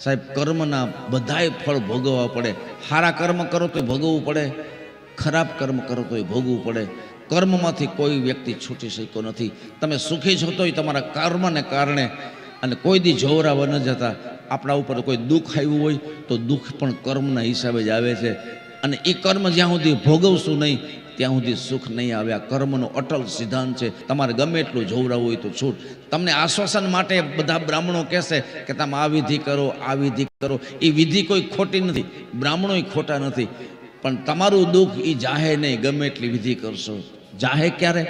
સાહેબ, કર્મના બધાય ફળ ભોગવવા પડે. સારા કર્મ કરો તો ભોગવવું પડે, ખરાબ કર્મ કરો તો ભોગવવું પડે. કર્મમાંથી કોઈ વ્યક્તિ છૂટી શક્યો નથી. તમે સુખી છો તોય તમારા કર્મને કારણે અને કોઈ દી જોવરાવા ન જતા. આપણા ઉપર કોઈ દુઃખ આવ્યું હોય તો દુઃખ પણ કર્મના હિસાબે જ આવે છે. અને એ કર્મ જ્યાં સુધી ભોગવશું નહીં ત્યાં સુધી સુખ નહીં આવે. આ કર્મનો અટલ સિદ્ધાંત છે. તમારે ગમે એટલું જોવડાવું હોય તો છૂટ. તમને આશ્વાસન માટે બધા બ્રાહ્મણો કહેશે કે તમે આ વિધિ કરો, આ વિધિ કરો. એ વિધિ કોઈ ખોટી નથી. બ્રાહ્મણોય ખોટા નથી. પણ તમારું દુઃખ એ જાહે નહીં. ગમે એટલી વિધિ કરશો. જાહે ક્યારે?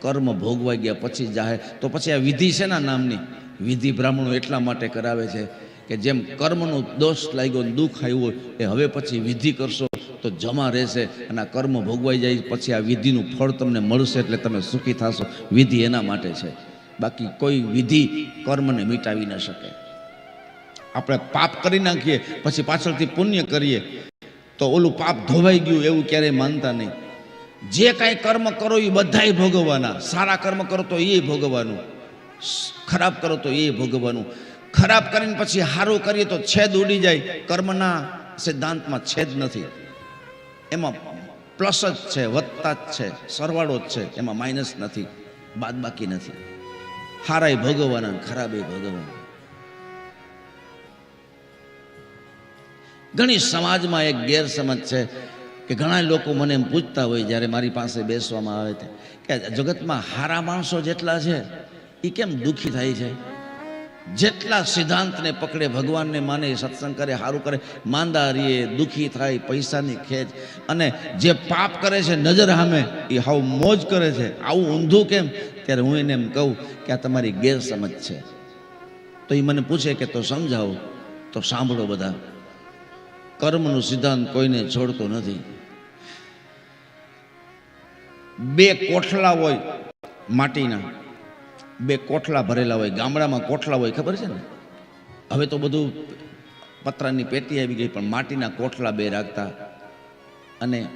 કર્મ ભોગવાઈ ગયા પછી જાહે. તો પછી આ વિધિ છે ના નામની? વિધિ બ્રાહ્મણો એટલા માટે કરાવે છે કે જેમ કર્મનો દોષ લાગ્યો દુઃખ આવ્યું એ હવે પછી વિધિ કરશો તો જમા રહેશે અને આ કર્મ ભોગવાઈ જાય, પછી આ વિધિનું ફળ તમને મળશે એટલે તમે સુખી થશો. વિધિ એના માટે છે. બાકી કોઈ વિધિ કર્મને મિટાવી ન શકે. આપણે પાપ કરી નાખીએ, પછી પાછળથી પુણ્ય કરીએ, તો ઓલું પાપ ધોવાઈ ગયું એવું ક્યારેય માનતા નહીં. જે કાંઈ કર્મ કરો એ બધાય ભોગવવાના. સારા કર્મ કરો તો એ ભોગવવાનું. ખરાબ કરો તો એ ભોગવવાનું. ખરાબ કરીને પછી સારું કરીએ તો છેદ ઉડી જાય. કર્મના સિદ્ધાંતમાં છેદ નથી. એમાં પ્લસ જ છે, વધતા જ છે, સરવાળો જ છે, એમાં માઇનસ નથી બાદ બાકી નથી. હારાય ભોગવવાના, ખરાબે ભોગવવાના. ઘણી સમાજમાં એક ગેરસમજ છે કે ઘણા લોકો મને એમ પૂછતા હોય જ્યારે મારી પાસે બેસવામાં આવે કે જગતમાં હારા માણસો જેટલા છે એ કેમ દુઃખી થાય છે? જેટલા સિદ્ધાંતને પકડે ભગવાનને માને, સત્સંગ કરે સારું કરે, માંદા રહીએ દુઃખી થાય, પૈસાની ખેંચ. અને જે પાપ કરે છે નજર સામે, એ હાવ મોજ કરે છે. આવું ઊંધું કેમ? ત્યારે હું એને એમ કહું કે આ તમારી ગેરસમજ છે. તો એ મને પૂછે કે તો સમજાવો, તો સાંભળો બધા. કર્મનો સિદ્ધાંત કોઈને છોડતો નથી. બે કોઠલા હોય માટીના. બે કોઠલા ભરેલા હોય, ગામડામાં કોઠલા હોય, ખબર છે ને? હવે તો બધું પતરાની પેટી આવી ગઈ, પણ માટીના કોઠલા બે રાખતા. અને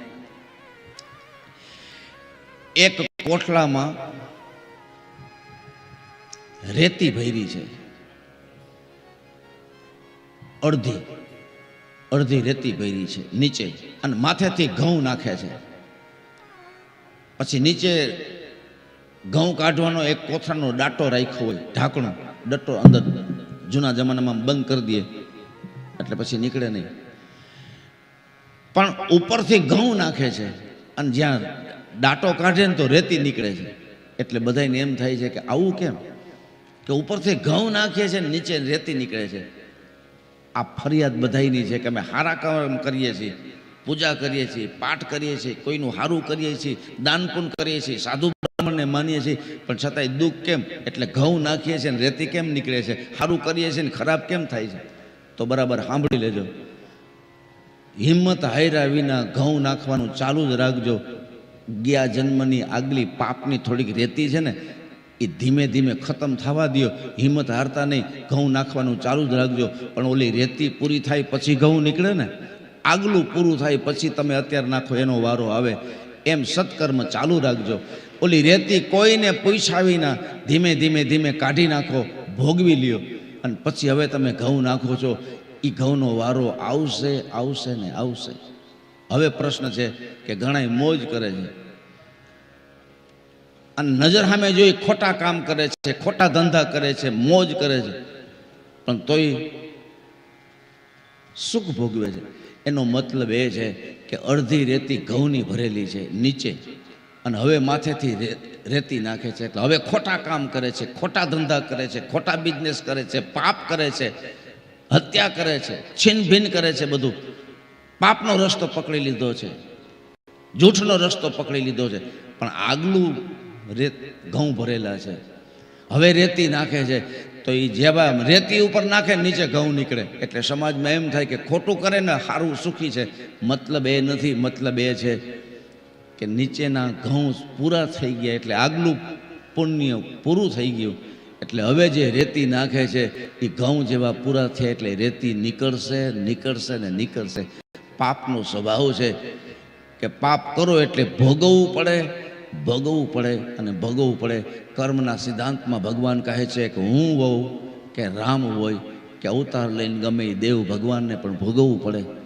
એક કોઠલામાં રેતી ભરી છે. અડધી અડધી રેતી ભરી છે, નીચે. અને માથેથી ઘઉં નાખે છે. પછી નીચે ઘઉં કાઢવાનો એક કોથળાનો ડાટો રાખ્યો હોય, ઢાંકણું, ડટ્ટો અંદર જૂના જમાનામાં બંધ કરી દે, એટલે પછી નીકળે નહીં. પણ ઉપરથી ઘઉં નાખે છે અને જ્યાં ડાટો કાઢે ને તો રેતી નીકળે છે. એટલે બધાને એમ થાય છે કે આવું કેમ? કે ઉપરથી ઘઉં નાખીએ છે ને નીચે રેતી નીકળે છે. આ ફરિયાદ બધાયની છે કે અમે સારા કામ કરીએ છીએ, પૂજા કરીએ છીએ, પાઠ કરીએ છીએ, કોઈનું સારું કરીએ છીએ, દાન પુण्ય કરીએ છીએ, સાધુ બ્રાહ્મણને માનીએ છીએ, પણ છતાંય દુઃખ કેમ? એટલે ઘઉં નાખીએ છીએ ને રેતી કેમ નીકળે છે? સારું કરીએ છીએ ને ખરાબ કેમ થાય છે? તો બરાબર સાંભળી લેજો. હિંમત હાર્યા વિના ઘઉં નાખવાનું ચાલુ જ રાખજો. ગયા જન્મની આગલી પાપની થોડીક રેતી છે ને, એ ધીમે ધીમે ખતમ થવા દો હિંમત હારતા નહીં, ઘઉં નાખવાનું ચાલુ જ રાખજો. પણ ઓલી રેતી પૂરી થાય પછી ઘઉં નીકળે ને, આગલું પૂરું થાય પછી તમે અત્યારે નાખો એનો વારો આવે. એમ સત્કર્મ ચાલુ રાખજો. ઓલી રેતી કોઈને પૂછ્યા વિના ધીમે ધીમે ધીમે કાઢી નાખો, ભોગવી લ્યો. અને પછી હવે તમે ઘઉં નાખો છો. એ ઘઉંનો વારો આવશે આવશે ને આવશે. હવે પ્રશ્ન છે કે ઘણા મોજ કરે છે. અને નજર સામે જોઈ ખોટા કામ કરે છે, ખોટા ધંધા કરે છે, મોજ કરે છે. પણ તોય સુખ ભોગવે છે. એનો મતલબ એ છે કે અડધી રેતી ઘઉંની ભરેલી છે, નીચે. અને હવે માથેથી રેતી નાખે છે. એટલે હવે ખોટા કામ કરે છે, ખોટા ધંધા કરે છે, ખોટા બિઝનેસ કરે છે, પાપ કરે છે, હત્યા કરે છે, છિનભિન કરે છે બધું. પાપનો રસ્તો પકડી લીધો છે. જૂઠનો રસ્તો પકડી લીધો છે. પણ આગલું રેત ઘઉં ભરેલા છે. હવે રેતી નાખે છે. તો એ જેવા રેતી ઉપર નાખે, નીચે ઘઉં નીકળે. એટલે સમાજમાં એમ થાય કે ખોટું કરે ને સારું સુખી છે. મતલબ એ નથી, મતલબ એ છે કે નીચેના ઘઉં પૂરા થઈ ગયા એટલે આગલું પુણ્ય પૂરું થઈ ગયું. એટલે હવે જે રેતી નાખે છે એ ઘઉં જેવા પૂરા થયા એટલે રેતી નીકળશે નીકળશે ને નીકળશે. પાપનો સ્વભાવ છે કે પાપ કરો એટલે ભોગવવું પડે. ભોગવવું પડે અને ભોગવવું પડે. કર્મના સિદ્ધાંતમાં ભગવાન કહે છે કે હું હોઉં કે રામ હોય કે અવતાર લઈને ગમે એ દેવ ભગવાનને પણ ભોગવવું પડે.